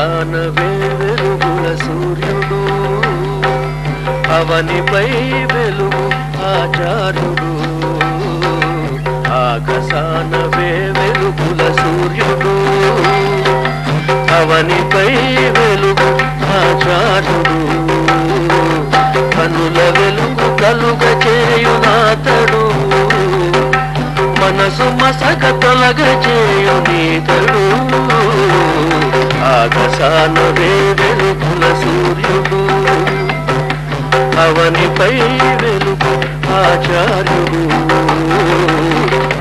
ఆకాశాన వెలుగుల సూర్యుడు. అవనిపై వెలుగు ఆచార్యుడు. ఆకాశాన వెలుగుల సూర్యుడు. అవనిపై వెలుగు ఆచార్యుడు. కనుల వెలుగు కలుగ చేయునాతడు. మనసు మసగ తొలగ ఆకాశాన వెలుగుల సూర్యుడు. అవనిపై వెలుగు ఆచార్యుడు.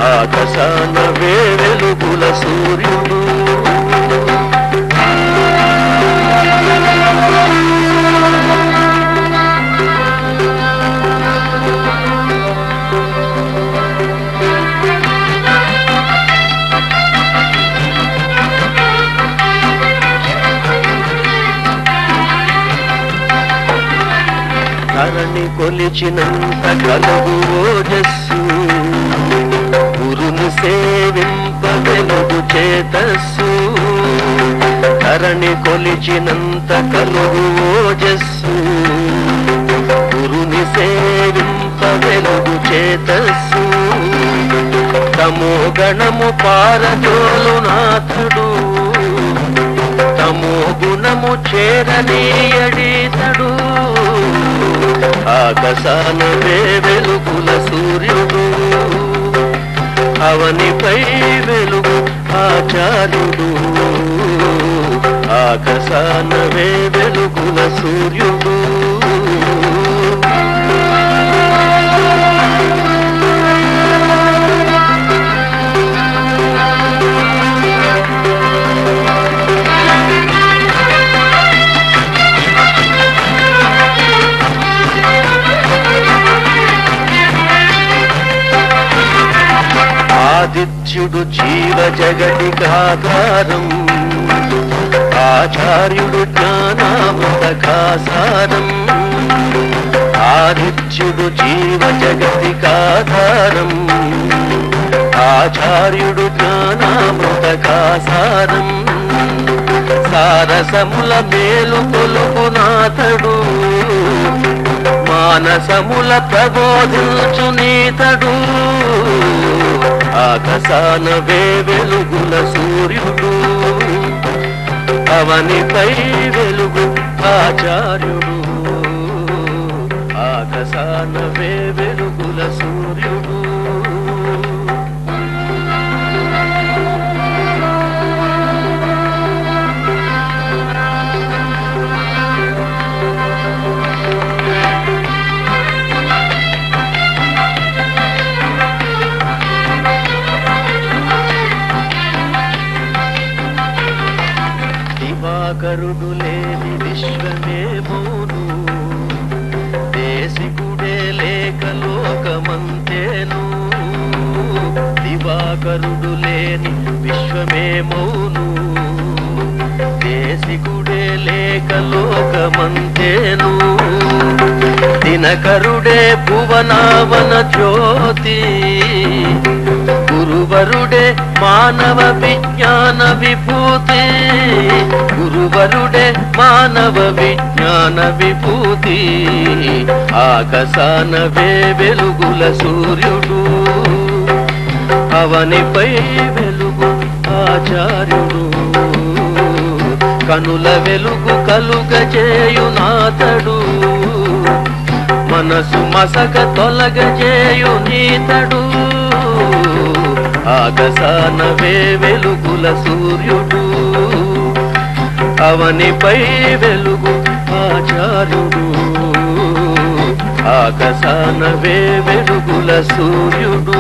ఆకాశాన వెలుగుల సూర్యుడు. ధరణి కొలిచినంత కలుగు ఓజస్సు. గురును సేవింపగలుగు చేతస్సు. ధరణి కొలిచినంత కలుగు ఓజస్సు. గురుని సేవింపగలుగు చేతస్సు. తమో గణము పారజోలు నాథుడు. తమో గుణము చేరనీయడీతడు. ఆకాశాన వెలుగుల సూర్యుడు. అవనిపై వెలుగు ఆచార్యుడు. ఆకాశాన వెలుగుల సూర్యుడు. ఆదిత్యుడు జీవ జగతికాధారం ఆచార్యుడు జ్ఞానామృతకాసారం ఆదిత్యుడు జీవ జగతికాధారం ఆచార్యుడు జ్ఞానామృతకాసారం సారసముల మేలు కొలుపునాథడు. మానసముల ప్రబోధించు నీతడు ఆకాశాన వెలుగుల సూర్యుడు. అవనిపై వెలుగు ఆచార్యుడు. ఆకాశాన వెలుగుల సూర్యుడు. దివాకరుడు లేని విశ్వమేమోను దేశికుడే లేక లోకమంతేను. దివాకరుడు లేని విశ్వమేమోను దేశికుడే లేక లోకమంతేను. దినకరుడే భువనావన జ్యోతి. గురువరుడే మానవ విజ్ఞాన విభూతి. గురువరుడే మానవ విజ్ఞాన విభూతి. ఆకాశాన వెలుగుల సూర్యుడు. అవనిపై వెలుగు ఆచార్యుడు. కనుల వెలుగు కలుగ చేయునాథడు మనసు మసక తొలగ చేయు నీతడు. ఆకాశాన వెలుగుల సూర్యుడు. అవనిపై వెలుగు ఆచార్యుడు ఆకాశాన వెలుగుల సూర్యుడు.